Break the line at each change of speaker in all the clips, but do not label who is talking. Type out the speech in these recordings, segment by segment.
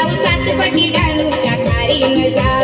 जाऊ सात पटी डालूच्या खारी मजा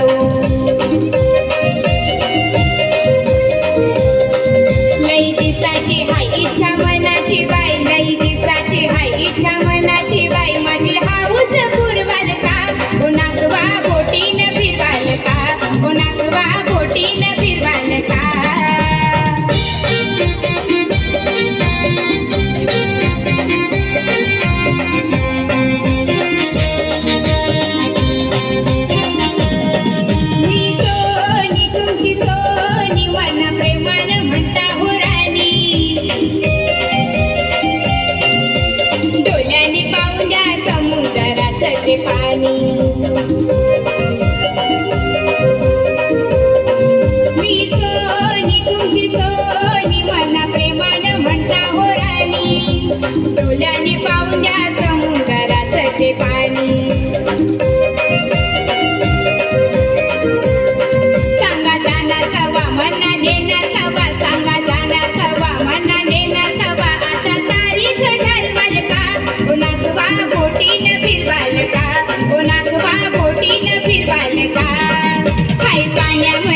Bye,